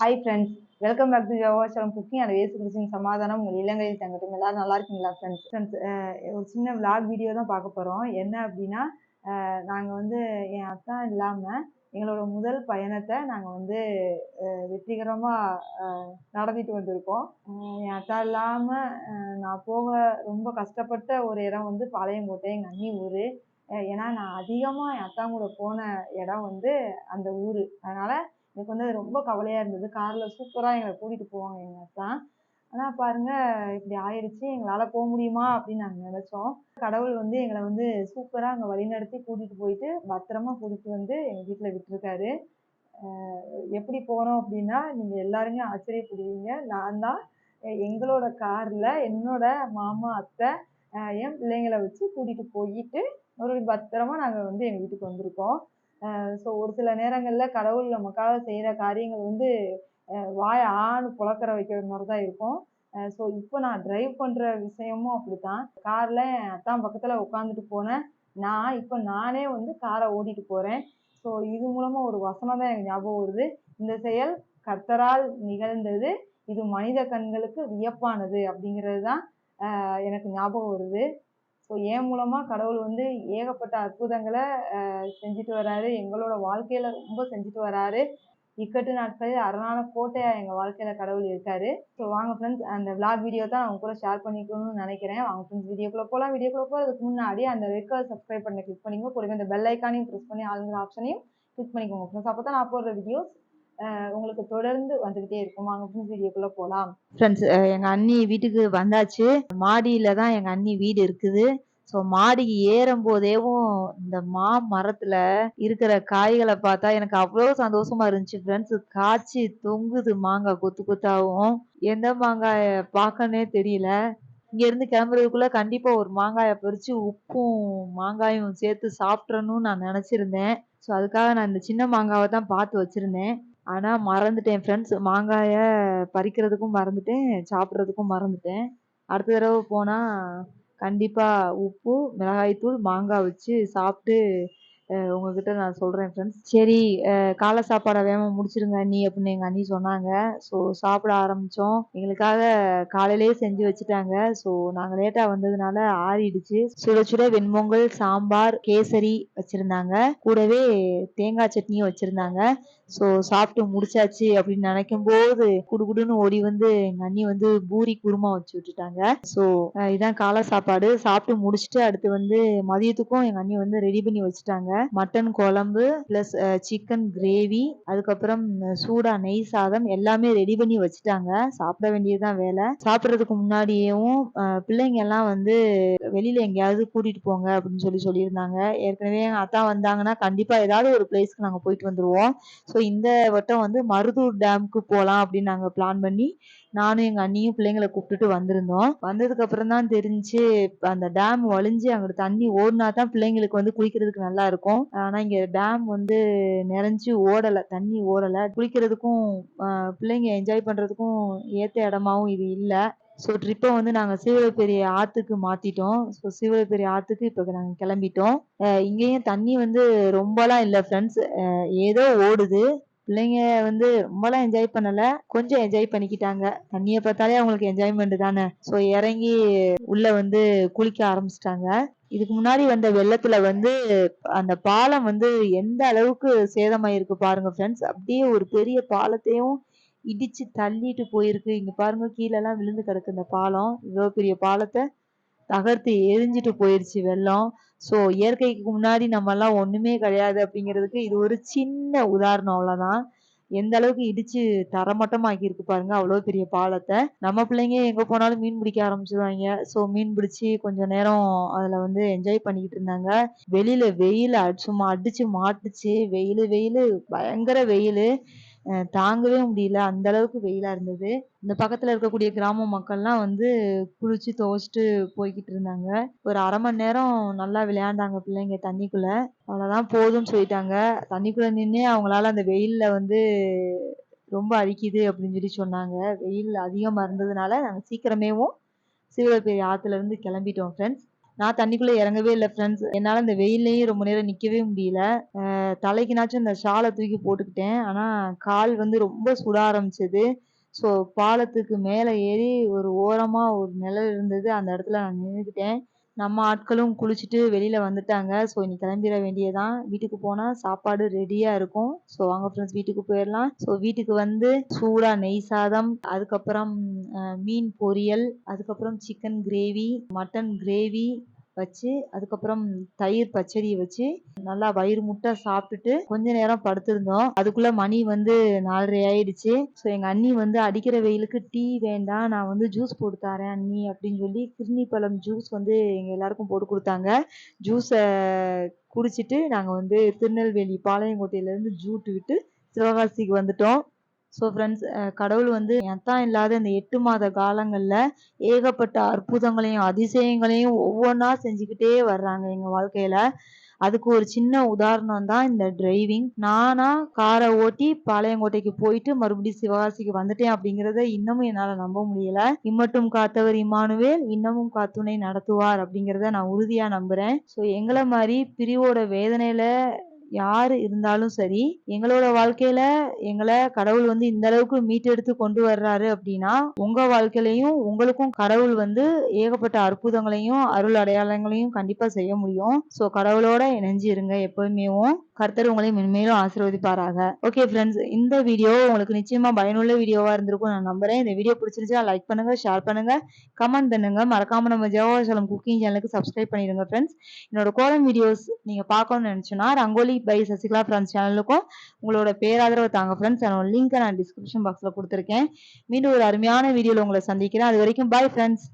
Hi friends welcome back to Yogachalam cooking and waste Krishnan சமாதானம். உங்கள் இளங்கையில் தங்கட்டும். எல்லாரும் நல்லா இருக்கீங்களா ஃப்ரெண்ட்ஸ் ஃப்ரெண்ட்ஸ் ஒரு சின்ன விளாக் வீடியோ தான் பார்க்க போகிறோம் என்ன அப்படின்னா நாங்கள் வந்து என் அத்தா இல்லாமல் எங்களோட முதல் பயணத்தை நாங்கள் வந்து வெற்றிகரமாக நடத்திட்டு வந்திருக்கோம். என் அத்தா இல்லாமல் நான் போக ரொம்ப கஷ்டப்பட்ட ஒரு இடம் வந்து பாளையங்கோட்டை எங்கள் அண்ணி ஊர். ஏன்னா நான் அதிகமாக என் அத்தா கூட போன இடம் வந்து அந்த ஊர். அதனால் எனக்கு வந்து அது ரொம்ப கவலையாக இருந்தது. காரில் சூப்பராக எங்களை கூட்டிகிட்டு போவாங்க எங்கள் அத்தா ஆனால் பாருங்கள் இப்படி ஆயிடுச்சு எங்களால் போக முடியுமா? அப்படின்னு நாங்கள் நினச்சோம். கடவுள் வந்து எங்களை வந்து சூப்பராக அங்கே வழிநடத்தி கூட்டிகிட்டு போயிட்டு பத்திரமா கூட்டிகிட்டு வந்து எங்கள் வீட்டில் விட்டுருக்காரு. எப்படி போனோம் அப்படின்னா நீங்கள் எல்லாருமே ஆச்சரியப்படுவீங்க. நான் தான் எங்களோட காரில் என்னோட மாமா அத்தை என் பிள்ளைங்களை வச்சு கூட்டிகிட்டு போயிட்டு மறுபடியும் பத்திரமா நாங்கள் வந்து எங்கள் வீட்டுக்கு வந்திருக்கோம். ஸோ ஒரு சில நேரங்களில் கடவுள் நமக்காக செய்கிற காரியங்கள் வந்து வாய ஆணு புழக்கிற வைக்கிற மாதிரி தான் இருக்கும் ஸோ இப்போ நான் ட்ரைவ் பண்ணுற விஷயமும் அப்படித்தான். காரில் அத்தான் பக்கத்தில் உட்காந்துட்டு போனேன். நான் இப்போ நானே வந்து காரை ஓட்டிட்டு போகிறேன் ஸோ இது மூலமாக ஒரு வசனம் தான் எனக்கு ஞாபகம் வருது. இந்த செயல் கர்த்தரால் நிகழ்ந்தது. இது மனித கண்களுக்கு வியப்பானது அப்படிங்கிறது தான் எனக்கு ஞாபகம் வருது. ஸோ என் மூலமாக கடவுள் வந்து ஏகப்பட்ட அற்புதங்களை செஞ்சுட்டு வராரு. எங்களோட வாழ்க்கையில் ரொம்ப செஞ்சுட்டு வராரு. இக்கட்டு நாட்களில் அரணான கோட்டையாக எங்கள் வாழ்க்கையில் கடவுள் இருக்காரு. ஸோ வாங்க ஃப்ரெண்ட்ஸ் அந்த விளாக் வீடியோ தான் அவங்க கூட ஷேர் பண்ணிக்கணும்னு நினைக்கிறேன். வாங்க ஃப்ரெண்ட்ஸ் வீடியோக்குள்ளே போகலாம் வீடியோக்குள்ளே போகிறதுக்கு முன்னாடி அந்த ரெட் கலர் சப்ஸ்கிரைப் பண்ண கிளிக் பண்ணிக்கோ கூடவே அந்த பெல் ஐக்கானையும் ப்ரெஸ் பண்ணி ஆளுங்கிற ஆப்ஷனையும் கிளிக் பண்ணிக்கோங்க ஃப்ரெண்ட்ஸ் அப்போ தான் நான் போடுற வீடியோஸ் உங்களுக்கு தொடர்ந்து வந்துகிட்டே இருக்கும். வாங்க ஃப்ரெண்ட்ஸ் வீடியோக்குள்ள போகலாம் ஃப்ரெண்ட்ஸ் எங்கள் அண்ணி வீட்டுக்கு வந்தாச்சு. மாடியில் தான் எங்கள் அண்ணி வீடு இருக்குது. ஸோ மாடிக்கு ஏறும் போதேவும் இந்த மா மரத்துல இருக்கிற காய்களை பார்த்தா எனக்கு அவ்வளோ சந்தோஷமா இருந்துச்சு. ஃப்ரெண்ட்ஸ் காய்ச்சி தொங்குது மாங்காய் கொத்து கொத்தாவும். எந்த மாங்காய பார்க்கனே தெரியல. இங்கேருந்து கிளம்புறதுக்குள்ள கண்டிப்பா ஒரு மாங்காயை பறிச்சு உப்பும் மாங்காயும் சேர்த்து சாப்பிட்றணும்னு நான் நினச்சிருந்தேன். ஸோ அதுக்காக நான் இந்த சின்ன மாங்காவை தான் பார்த்து வச்சிருந்தேன். ஆனா மறந்துட்டேன் ஃப்ரெண்ட்ஸ் மாங்காயை பறிக்கிறதுக்கும் மறந்துட்டேன் சாப்பிட்றதுக்கும் மறந்துட்டேன். அடுத்த தடவை போனா கண்டிப்பாக உப்பு மிளகாய்த்தூள் மாங்காய் வச்சு சாப்பிட்டு உங்ககிட்ட நான் சொல்கிறேன் ஃப்ரெண்ட்ஸ் சரி காலை சாப்பாடை வேகமாக முடிச்சிருங்க. அண்ணி அப்படின்னு எங்கள் அண்ணி சொன்னாங்க. ஸோ சாப்பிட ஆரம்பித்தோம் எங்களுக்காக காலையிலேயே செஞ்சு வச்சுட்டாங்க. ஸோ நாங்கள் லேட்டாக வந்ததுனால ஆறிடுச்சு. சுட சுட வெண்பொங்கல் சாம்பார் கேசரி வச்சுருந்தாங்க. கூடவே தேங்காய் சட்னியும் வச்சுருந்தாங்க. ஸோ சாப்பிட்டு முடிச்சாச்சு அப்படின்னு நினைக்கும் போது குடுகுடுன்னு ஓடி வந்து எங்கள் அண்ணி வந்து பூரி குருமா வச்சு விட்டுட்டாங்க. ஸோ இதான் காலை சாப்பாடு. சாப்பிட்டு முடிச்சுட்டு அடுத்து வந்து மதியத்துக்கும் எங்கள் அண்ணி வந்து ரெடி பண்ணி வச்சுட்டாங்க. மட்டன் குழம்பு பிளஸ் சிக்கன் கிரேவி அதுக்கப்புறம் சூடா நெய் சாதம் எல்லாமே ரெடி பண்ணி வச்சுட்டாங்க. சாப்பிட வேண்டியதுதான் வேலை. சாப்பிட்றதுக்கு முன்னாடியும் பிள்ளைங்க எல்லாம் வந்து வெளியில எங்கேயாவது கூட்டிட்டு போங்க அப்படின்னு சொல்லி சொல்லியிருந்தாங்க. ஏற்கனவே எங்க அத்தா வந்தாங்கன்னா கண்டிப்பா ஏதாவது ஒரு பிளேஸ்க்கு நாங்க போயிட்டு வந்துருவோம். ஸோ இந்த வட்டம் வந்து மருதூர் டேமுக்கு போகலாம் அப்படின்னு நாங்க பிளான் பண்ணி நானும் எங்க அண்ணியும் பிள்ளைங்களை கூப்பிட்டுட்டு வந்திருந்தோம். வந்ததுக்கு அப்புறம் தான் தெரிஞ்சு அந்த டேம் வழிஞ்சு அங்கிட்டு தண்ணி ஓடினா தான் பிள்ளைங்களுக்கு வந்து குளிக்கிறதுக்கு நல்லா இருக்கும். ஆனா இங்க டேம் வந்து நிறைஞ்சு ஓடலை தண்ணி ஓடலை. குளிக்கிறதுக்கும் பிள்ளைங்க என்ஜாய் பண்றதுக்கும் ஏத்த இடமாவும் இது இல்லை. ஸோ ட்ரிப்பை வந்து நாங்கள் சீவலப்பெரிய ஆற்றுக்கு மாற்றிட்டோம் ஸோ சீவலப்பெரிய ஆற்றுக்கு இப்போ நாங்கள் கிளம்பிட்டோம். இங்கேயும் தண்ணி வந்து ரொம்பலாம் இல்லை ஃப்ரெண்ட்ஸ் ஏதோ ஓடுது. பிள்ளைங்க வந்து ரொம்பலாம் என்ஜாய் பண்ணல. கொஞ்சம் என்ஜாய் பண்ணிக்கிட்டாங்க. தண்ணியை பார்த்தாலே அவங்களுக்கு என்ஜாய்மெண்ட் தானே. ஸோ இறங்கி உள்ள வந்து குளிக்க ஆரம்பிச்சிட்டாங்க. இதுக்கு முன்னாடி வந்த வெள்ளத்துல வந்து அந்த பாலம் வந்து எந்த அளவுக்கு சேதமாயிருக்கு பாருங்க ஃப்ரெண்ட்ஸ் அப்படியே ஒரு பெரிய பாலத்தையும் இடிச்சு தள்ளிட்டு போயிருக்கு. இங்க பாருங்க கீழெல்லாம் விழுந்து கிடக்கு இந்த பாலம். இவ்வளோ பெரிய பாலத்தை தகர்த்து எரிஞ்சிட்டு போயிருச்சு வெள்ளம். ஸோ இயற்கைக்கு முன்னாடி நம்மெல்லாம் ஒன்றுமே கிடையாது அப்படிங்கிறதுக்கு இது ஒரு சின்ன உதாரணம் அவ்வளோதான் எந்த அளவுக்கு இடிச்சு தரமட்டமாக்கியிருக்கு பாருங்க அவ்வளோ பெரிய பாலத்தை. நம்ம பிள்ளைங்க எங்கே போனாலும் மீன் பிடிக்க ஆரம்பிச்சிருவாங்க. ஸோ மீன் பிடிச்சி கொஞ்சம் நேரம் அதில் வந்து என்ஜாய் பண்ணிக்கிட்டு இருந்தாங்க. வெளியில வெயில் சும்மா அடிச்சு மாட்டுச்சு. வெயில் வெயில் பயங்கர வெயில். தாங்கவே முடியல. அந்த அளவுக்கு வெயிலா இருந்தது. இந்த பக்கத்துல இருக்கக்கூடிய கிராம மக்கள்லாம் வந்து குளிச்சு துவைச்சிட்டு போய்கிட்டு இருந்தாங்க. ஒரு அரை மணி நேரம் நல்லா விளையாண்டாங்க பிள்ளைங்க தண்ணிக்குள்ள. அவ்வளவுதான் போதும்னு சொல்லிட்டாங்க. தண்ணிக்குள்ள நின்று அவங்களால அந்த வெயில்ல வந்து ரொம்ப அரிக்குது அப்படின்னு சொல்லி சொன்னாங்க. வெயில் அதிகமா இருந்ததுனால நாங்கள் சீக்கிரமேவும் சிவகப்பேரி ஆத்துல இருந்து கிளம்பிட்டோம் ஃப்ரெண்ட்ஸ் நான் தண்ணிக்குள்ளே இறங்கவே இல்லை ஃப்ரெண்ட்ஸ் என்னால் இந்த வெயில்லையும் ரொம்ப நேரம் நிற்கவே முடியல. தலைக்குனாச்சும் இந்த ஷாலை தூக்கி போட்டுக்கிட்டேன். ஆனால் கால் வந்து ரொம்ப சுட ஆரம்பிச்சது. ஸோ பாலத்துக்கு மேலே ஏறி ஒரு ஓரமாக ஒரு நிழல் இருந்தது. அந்த இடத்துல நான் நின்றுக்கிட்டேன். நம்ம ஆட்களும் குளிச்சுட்டு வெளியில் வந்துட்டாங்க. ஸோ இனி கிளம்பிட வேண்டியதான் வீட்டுக்கு போனால் சாப்பாடு ரெடியாக இருக்கும். ஸோ வாங்க ஃப்ரெண்ட்ஸ் வீட்டுக்கு போயிடலாம். ஸோ வீட்டுக்கு வந்து சூடாக நெய் சாதம் அதுக்கப்புறம் மீன் பொரியல் அதுக்கப்புறம் சிக்கன் கிரேவி மட்டன் கிரேவி வச்சு அதுக்கப்புறம் தயிர் பச்சடி வச்சு நல்லா வயிறு முட்டை சாப்பிட்டுட்டு கொஞ்ச நேரம் படுத்திருந்தோம். அதுக்குள்ள மணி வந்து நாலரை ஆயிடுச்சு. ஸோ எங்க அண்ணி வந்து அடிக்கிற வெயிலுக்கு டீ வேண்டாம் நான் வந்து ஜூஸ் போட்டு தரேன் அண்ணி அப்படின்னு சொல்லி கிருணி பழம் ஜூஸ் வந்து எங்க எல்லாருக்கும் போட்டு கொடுத்தாங்க. ஜூஸை குடிச்சிட்டு நாங்கள் வந்து திருநெல்வேலி பாளையங்கோட்டையிலேருந்து ஜூட்டு விட்டு சிவகாசிக்கு வந்துட்டோம். ஸோ ஃப்ரெண்ட்ஸ் கடவுள் வந்து என் இல்லாத இந்த எட்டு மாத காலங்களில் ஏகப்பட்ட அற்புதங்களையும் அதிசயங்களையும் ஒவ்வொன்றா செஞ்சுக்கிட்டே வர்றாங்க எங்கள் வாழ்க்கையில். அதுக்கு ஒரு சின்ன உதாரணம் தான் இந்த டிரைவிங் நானா காரை ஓட்டி பாளையங்கோட்டைக்கு போயிட்டு மறுபடியும் சிவகாசிக்கு வந்துட்டேன் அப்படிங்கிறத இன்னமும் என்னால் நம்ப முடியல. இம்மட்டும் காத்தவர் இம்மானுவேல் இன்னமும் காத்துணை நடத்துவார் அப்படிங்கிறத நான் உறுதியாக நம்புகிறேன் ஸோ எங்களை மாதிரி பிரிவோட வேதனையில் யார் இருந்தாலும் சரி எங்களோட வாழ்க்கையில எங்களை கடவுள் வந்து இந்த அளவுக்கு மீட்டெடுத்து கொண்டு வர்றாரு அப்படின்னா உங்க வாழ்க்கையிலையும் உங்களுக்கும் கடவுள் வந்து ஏகப்பட்ட அற்புதங்களையும் அருள் அடையாளங்களையும் கண்டிப்பா செய்ய முடியும். ஸோ கடவுளோட இணைஞ்சு இருங்க எப்பவுமேவும் கர்த்தர் உங்களை மென்மேலும் ஆசீர்வதிப்பாராக. ஓகே ஃப்ரெண்ட்ஸ் இந்த வீடியோ உங்களுக்கு நிச்சயமா பயனுள்ள வீடியோவா இருந்திருக்கும் நான் நம்புறேன். இந்த வீடியோ பிடிச்சிருந்துச்சா லைக் பண்ணுங்க ஷேர் பண்ணுங்க கமெண்ட் பண்ணுங்க. மறக்காம நம்ம ஜெவாசலம் குக்கிங் சேனலுக்கு சப்ஸ்கிரைப் பண்ணிடுங்க ஃப்ரெண்ட்ஸ் என்னோட கோலம் வீடியோஸ் நீங்க பார்க்கணும்னு நினைச்சுன்னா ரங்கோலி பை சசிகலா ஃப்ரெண்ட்ஸ் சேனலுக்கும் உங்களோட பேராதரவை தாங்க ஃப்ரெண்ட்ஸ் என்னோட லிங்க்கை நான் டிஸ்கிரிப்ஷன் பாக்ஸில் கொடுத்துருக்கேன். மீண்டும் ஒரு அருமையான வீடியோவில் உங்களை சந்திக்கிறேன். அது வரைக்கும் பாய் ஃப்ரெண்ட்ஸ்